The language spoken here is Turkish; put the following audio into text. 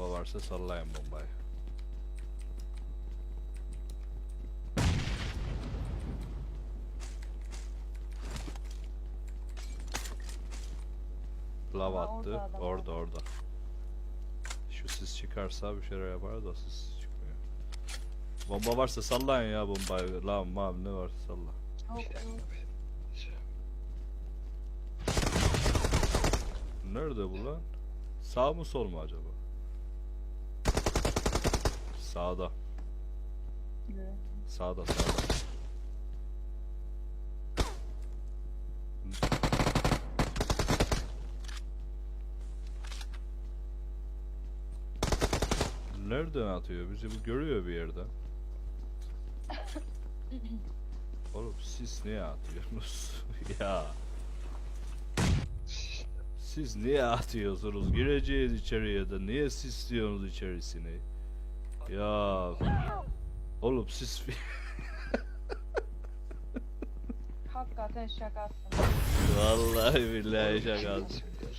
Bomba varsa sallayın bombayı. Lav attı. orada adam Orada orada. Şu sis çıkarsa bir şeyler yapar da sis çıkmıyor. Bomba varsa sallayın ya bombayı. Lav mav ne varsa salla. Yok yok. Nerede bu lan? Sağ mı sol mu acaba? Sağda. Yürü. Sağda sağda. Nereden atıyor? Bizi bu görüyor bir yerden. Oğlum siz niye atıyorsunuz? ya. Siz niye atıyorsunuz? Gireceğiz içeriye de niye sisliyorsunuz içerisini? Ya oğlum siz Hakikaten şakasın. Vallahi billahi şaka. Söylüyoruz ama